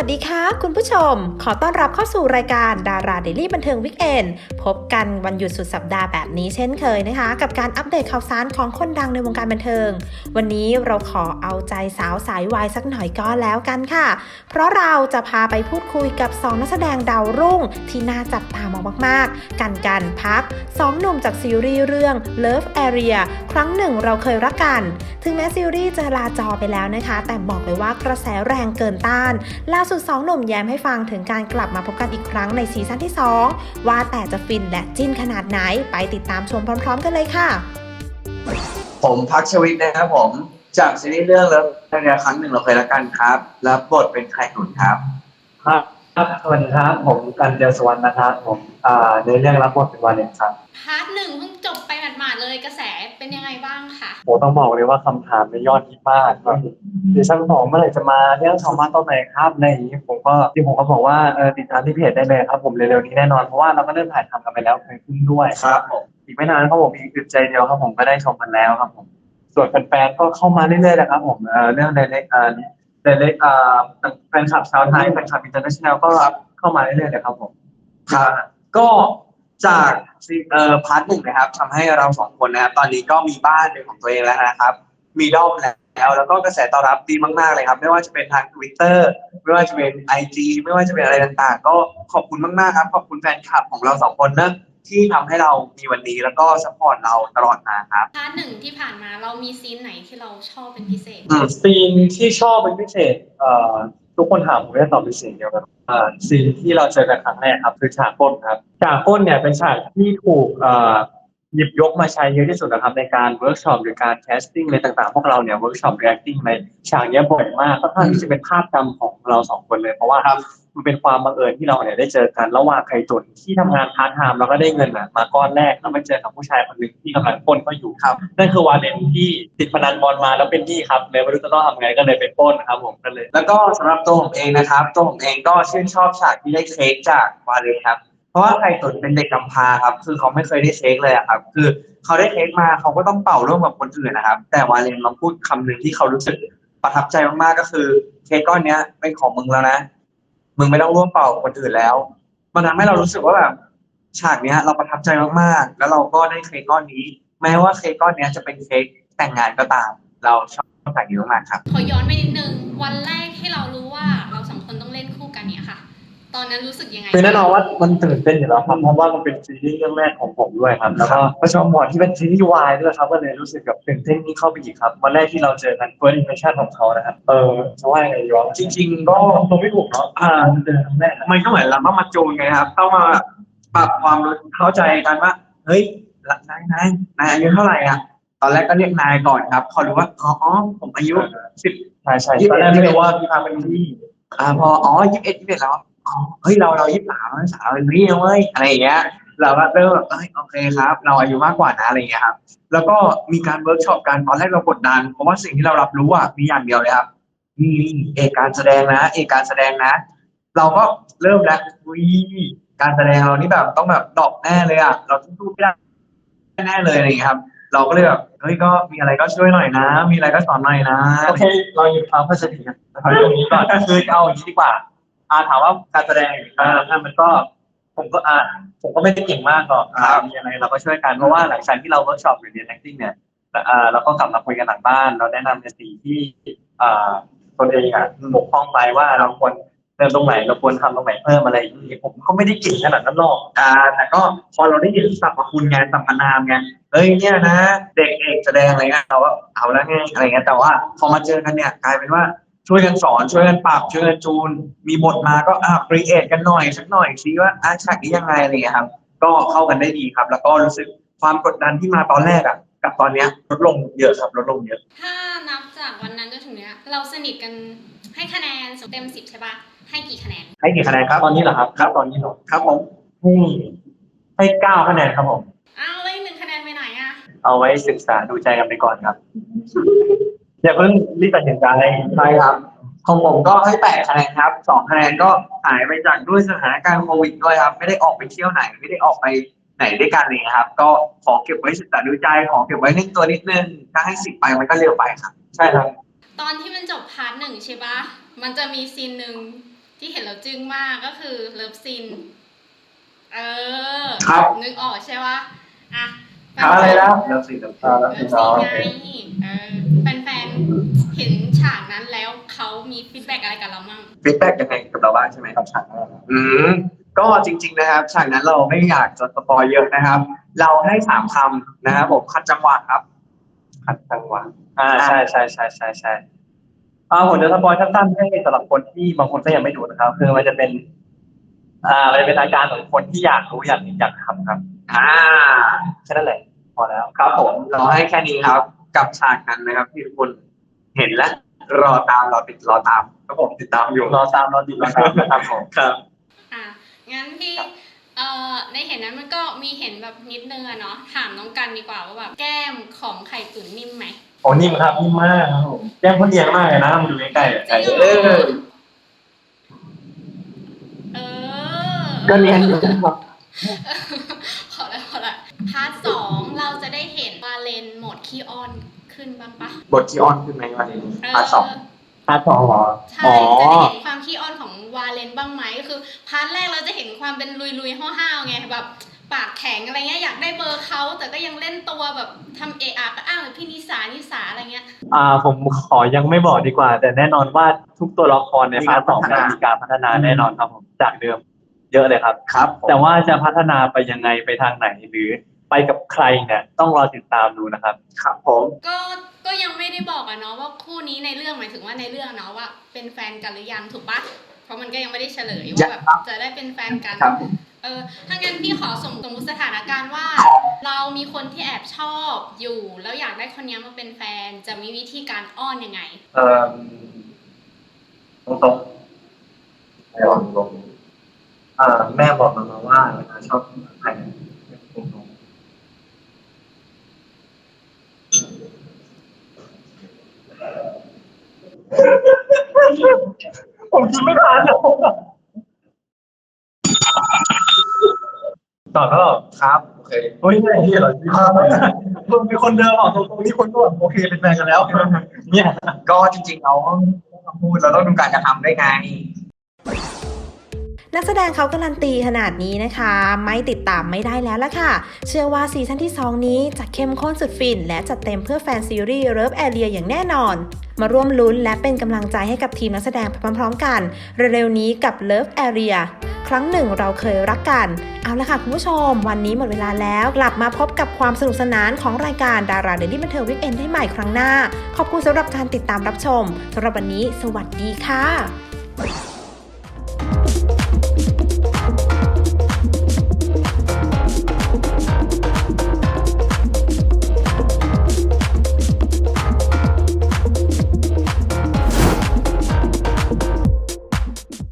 วัสดีค่ะ คุณผู้ชม ขอต้อนรับเข้าสู่รายการดาราเดลี่บันเทิงวิกเอนพบกันวันหยุดสุดสัปดาห์แบบนี้เช่นเคยนะคะ กับการอัปเดตข่าวสารของคนดังในวงการบันเทิง วันนี้เราขอเอาใจสาวสายวายสักหน่อยก็แล้วกันค่ะ เพราะเราจะพาไปพูดคุยกับสองนักแสดงดาวรุ่ง ที่น่าจับตามองมาก ๆ กันกันพักสองหนุ่มจากซีรีส์เรื่อง Love Area ครั้งหนึ่งเราเคยรักกัน ถึงแม้ซีรีส์จะลาจอไปแล้วนะคะ แต่บอกเลยว่ากระแสแรงเกินต้านล่าสุดสองหนุ่มแย้มให้ฟังถึงการกลับมาพบกันอีกครั้งในซีซั่นที่ 2 ว่าแต่จะฟินและจิ้นขนาดไหนไปติดตามชมพร้อม ๆ กันเลยค่ะ ผมพักชวิตนะครับผม จากซีรีส์เรื่องเลิฟเรียครั้งหนึ่งเราเคยรักกันครับรับบทเป็นไข่หนุนครับครับครับสวัสดีครับผมกันเดียวสวรรณนะครับผมอ่าในเรื่องรับบทเป็นวาเลนครับพาร์ทหนึ่งเพิ่ง เลยกระแสเป็นยังไงบ้างคะผมต้องบอกเลยว่าคำถามในยยอดฮิตมากครับซีซั่นสองเมื่อไหร่จะมาเรื่องสองมาตอนไหนครับอะไรอย่างนี้ผมก็ที่ผมก็บอกว่าเออติดตามที่เพจได้เลยครับ ผมเร็วๆนี้แน่นอนเพราะว่าเราก็เริ่มถ่ายทำกันไปแล้วเคยขึ้นด้วยครับผมอีกไม่นานครับผมอีกอึดใจเดียวครับผมก็ได้ชมกันแล้วครับผมส่วนแฟนๆก็เข้ามาเรื่อยๆนะครับผมเอ่อเรื่องเดเล็กเอ่อเดเล็กเอ่อแฟนคลับชาวไทยแฟนคลับอินเตอร์เนชั่นแนลก็เข้ามาเรื่อยๆเลยครับผมครับก็ จากซีเอ่อพาร์ทหนึ่งนะครับทำให้เราสองคนนะครับตอนนี้ก็มีบ้านเป็นของตัวเองแล้วนะครับ มีด้อมแล้วแล้วก็กระแสตอบรับดีมากๆเลยครับ ไม่ว่าจะเป็นทาง Twitter ไม่ว่าจะเป็น IG ไม่ว่าจะเป็นอะไรต่างๆ ก็ขอบคุณมากๆครับ ขอบคุณแฟนคลับของเราสองคนนะที่ทำให้เรามีวันนี้แล้วก็สปอร์ตเราตลอดมาครับ พาร์ทหนึ่งที่ผ่านมาเรามีซีนไหนที่เราชอบเป็นพิเศษ อืม ซีนที่ชอบเป็นพิเศษเอ่อ ทุกคนถามผมจะตอบเป็นเสียงเดียวกันอ่าซีนที่เราเจอกันครั้งแรกครับคือฉากปล้นครับฉากปล้นเนี่ยเป็นฉากที่ถูกเอ่อหยิบยกมาใช้เยอะที่สุดนะครับในการเวิร์กช็อปหรือการแคสติ้งอะไรต่างๆ พวกเราเนี่ยเวิร์กช็อปเรียกติ้งในฉากเนี้ยบ่อยมากค่อนข้างที่จะเป็นภาพจำของเราสองคนเลยเพราะว่า มันเป็นความบังเอิญที่เราเนี่ยได้เจอกันระหว่างใครจนที่ทำงานพาร์ทไทม์แล้วก็ได้เงินน่ะมาก้อนแรกแล้วมาเจอกับผู้ชายคนหนึ่งที่กำลังปล้นเขาอยู่ครับนั่นคือวาเลนที่ติดพนันบอลมาแล้วเป็นหนี้ครับเลยไม่รู้จะต้องทำไงก็เลยไปปล้นครับผมก็เลย แล้วก็สำหรับตัวผมเองนะครับตัวผมเองก็ชื่นชอบฉากที่ได้เค้กจากวาเลนครับเพราะว่าไข่ตุ๋นเป็นเด็กกำพร้าครับ คือเขาไม่เคยได้เค้กเลยอะครับ คือเขาได้เค้กมาเขาก็ต้องเป่าร่วมกับคนอื่นนะครับ แต่วาเลนมาพูดคำหนึ่งที่เขารู้สึกประทับใจมากๆก็คือเค้กก้อนเนี้ยเป็นของมึงแล้วนะ มึงไม่ต้องร่วมเป่ากับคนอื่นแล้ว มันทำให้เรารู้สึกว่าแบบฉากเนี้ย เราประทับใจมากๆ แล้วเราก็ได้เค้กก้อนนี้ แม้ว่าเค้กก้อนเนี้ยจะเป็นเค้กแต่งงานก็ตาม เราชอบฉากนี้มากๆครับ ขอย้อนไปนิดนึงวันแรก อนนั้นรู้สึกยังไงคือแน่นอนว่ามันตื่นเต้นอยู่แล้วครับเพราะว่ามันเป็นซีรีส์เรื่องแรกของผมด้วยครับแล้วก็ประชมหมอนที่เป็นซีรีส์วายด้วยครับก็เลยรู้สึกแบบตื่นเต้นนี่เข้าไปอีกครับวันแรกที่เราเจอกัน first impression ของเขานะครับเออจะว่ายังไงดีวะจริง ๆ ก็ตรงไม่ถูกเนาะอ่าเจอครั้งแรกอะมันก็เหมือนเราต้องมาจูนไงครับต้องมาปรับความรู้เข้าใจกันว่าเฮ้ยนายนายนายอายุเท่าไหร่อะตอนแรกก็เรียกนายก่อนครับพอรู้ว่าอ๋ออ๋อผมอายุสิบใช่ใช่ยี่สิบตอนแรกไม่รู้ว่าพี่พาเป็นพี่อ่าพออ๋อยี่สิบเอ็ดยี่สิบเอ็ดแล้วอ๋อ เฮ้ยเราเรายี่สิบสามสาวเป็นพี่นะเว้ยอะไรอย่างเงี้ย เราก็เริ่มแบบเอ้ยโอเคครับ เราอายุมากกว่านะอะไรอย่างเงี้ยครับ แล้วก็มีการเวิร์กช็อปกันตอนแรกเรากดดันเพราะว่าสิ่งที่เรารับรู้อะมีอย่างเดียวเลยครับมีเอกการแสดงนะ เอกการแสดงนะ เราก็เริ่มแล้วอุ้ยการแสดงเรานี่แบบต้องแบบดอกแน่เลยอะเราต้องพูดไม่ได้แน่เลยอะไรอย่างเงี้ยครับเราก็เลยแบบเฮ้ยก็มีอะไรก็ช่วยหน่อยนะ มีอะไรก็สอนหน่อยนะโอเคเราหยุดความเข้าใจผิดกันนะครับตรงนี้ก่อนคือเอาอย่างนี้ดีกว่า อ่าถามว่าการแสดงอ่าถ้ามันก็ผมก็อ่าผมก็ไม่ได้เก่งมากหรอกอ่ามีอะไรเราก็ช่วยกันเพราะว่าหลังจากที่เราเวิร์กช็อปหรือเรียน acting เนี่ยแต่อ่าเราก็กลับมาคุยกันหลังบ้าน เราแนะนำในสิ่งที่อ่าตนเองอะบกพร่องไปว่าเราควรเติมตรงไหนเราควรทำตรงไหนเพิ่มอะไรอย่างนี้ผมก็ไม่ได้เก่งขนาดนั้นหรอกอ่าแต่ก็พอเราได้ยินสรรพคุณไงสรรพนามไงเฮ้ยเนี่ยนะ เด็กเอกแสดงอะไรเงี้ยเราก็เอาแล้วไงอะไรเงี้ยแต่ว่าพอมาเจอกันเนี่ยกลายเป็นว่า ช่วยกันสอนช่วยกันปรับช่วยกันจูน มีบทมาก็อ่าครีเอทกันหน่อยสักหน่อยซิว่าอ่าฉากนี้ยังไงอะไรเงี้ยครับ ก็เข้ากันได้ดีครับ แล้วก็รู้สึกความกดดันที่มาตอนแรกอะ กับตอนเนี้ยลดลงเยอะครับลดลงเยอะ ถ้านับจากวันนั้นจนถึงเนี้ย เราสนิทกันให้คะแนนเต็มสิบใช่ปะให้กี่คะแนน ให้กี่คะแนนครับตอนนี้เหรอครับครับ ตอนนี้เหรอครับผมให้ให้เก้าคะแนนครับผมอ้าวแล้วอีกหนึ่งคะแนนไปไหนอะเอาไว้ศึกษาดูใจกันไปก่อนครับ อย่าเพิ่งรีบตัดสินใจใช่ครับ ของผมก็ให้แปดคะแนนครับสองคะแนนก็หายไปจากด้วยสถานการณ์โควิดด้วยครับ ไม่ได้ออกไปเที่ยวไหน ไม่ได้ออกไปไหนด้วยกันเลยครับ ก็ขอเก็บไว้ศึกษาดูใจ ขอเก็บไว้เล่นตัวนิดนึง ถ้าให้สิบไปมันก็เร็วไปครับ ใช่ครับ ตอนที่มันจบพาร์ทหนึ่งใช่ปะมันจะมีซีนหนึ่งที่เห็นแล้วจึ้งมากก็คือเลิฟซีน เออ ครับ นึกออกใช่ปะอะ อะไรนะเริ่มสิเริ่มสิอ่าแล้วเลิพี่ฟน้ซีอนงไงเออแฟนๆเห็นฉากนั้นแล้วเขา มีฟีดแบ็กอะไรกับเรามั่งฟีดแบ็กยังไงกับเราบ้างใช่ไหมครับฉากนั้นอืมก็จริง ๆนะครับฉากนั้นเราไม่อยากจะสปอยเยอะนะครับ เราให้สามคำนะครับผมคัดจังหวะครับ ขัดจังหวะอ่าใช่ใช่ใช่ใช่ใช่อ่าผมจะสปอยสั้นๆให้สำหรับคนที่บางคนก็ยังไม่ดูนะครับ คือมันจะเป็น อ่ามันจะเป็นอาการของคนที่อยากรู้อยากเห็นอยากทำครับอ่า แค่นั้นแหละพอแล้ว ครับผมเราให้แค่นี้ครับ กับฉากนั้นนะครับ ที่ทุกคนเห็นและ รอตามรอติดรอตามครับผมติดตามอยู่รอตามรอติดรอตามนะครับผมครับอะงั้นพี่เอ่อในเห็นนั้นมันก็มีเห็นแบบนิดนึงอะเนาะถามน้องกันดีกว่าว่าแบบแก้มของไข่ตุ๋นนิ่มไหมโอ้นิ่มครับนิ่มมากครับผมแก้มคนเดียนมากเลยนะมาดูใกล้ๆอะจริงเอเหรออเออก็เนียนอยู่ครับขอแล้วขอละพาร์ทสองเราจะได้เห็นวาเลนโหมดขี้อ้อน ขึ้นบ้างปะบทที่ออนขึ้นไหมวันนี้เอพาร์ทสองพาร์ทสองเหรอ ใช่อ๋อ จะได้เห็นความขี้อ้อนของวาเลนบ้างไหมก็คือพาร์ทแรกเราจะเห็นความเป็นลุยๆห้าวๆไงแบบปากแข็งอะไรเงี้ยอยากได้เบอร์เขาแต่ก็ยังเล่นตัวแบบทำเอะอะก็อ้างแบบพี่นิสานิสาอะไรเงี้ย อ่าผมขอยังไม่บอกดีกว่า แต่แน่นอนว่าทุกตัวละครในพาร์ทสองเนี่ยมีการพัฒนาแน่นอนครับผมจากเดิม เยอะเลยครับ ครับผมแต่ว่าจะพัฒนาไปยังไงไปทางไหนหรือ ไปกับใครเนี่ยต้องรอติดตามดูนะครับ ครับผมก็ก็ยังไม่ได้บอกอะเนาะว่าคู่นี้ในเรื่องหมายถึงว่าในเรื่องเนาะว่าเป็นแฟนกันหรือยังถูกปะเพราะมันก็ยังไม่ได้เฉลยว่าแบบจะได้เป็นแฟนกันครับเออถ้างั้นพี่ขอสมสมมติสถานการณ์ว่า เรามีคนที่แอบชอบอยู่ แล้วอยากได้คนนี้มาเป็นแฟนจะมีวิธีการอ้อนยังไง เอ่อตรงตรงไม่บอกตรงอ่าแม่บอกมามาว่าเวลาชอบใครตรงตรงผม กินไม่ทันหรอกตอบแล้วเหรอครับโอเคเฮ้ยไม่ที่เหรอที่มึงเป็นคนเดิมออกตรงๆนี้คนก็แบบโอเคเป็นแฟนกันแล้ว เนี่ย ก็จริงๆเราต้องพูดเราต้องดูการกระทำได้วยไง นักแสดงเขาการันตีขนาดนี้นะคะ ไม่ติดตามไม่ได้แล้วล่ะค่ะ เชื่อว่าซีซั่นที่ 2 นี้จะเข้มข้นสุดฟิน และจัดเต็มเพื่อแฟนซีรีส์เลิฟแอเรียอย่างแน่นอน มาร่วมลุ้นและเป็นกำลังใจให้กับทีมนักแสดงไปพร้อมๆกัน เร็วๆนี้กับ Love Area ครั้งหนึ่งเราเคยรักกัน เอาละค่ะคุณผู้ชม วันนี้หมดเวลาแล้ว กลับมาพบกับความสนุกสนานของรายการดาราเดลี่บันเทิงวิกเอนได้ใหม่ครั้งหน้า ขอบคุณสำหรับการติดตามรับชมสำหรับวันนี้ สวัสดีค่ะ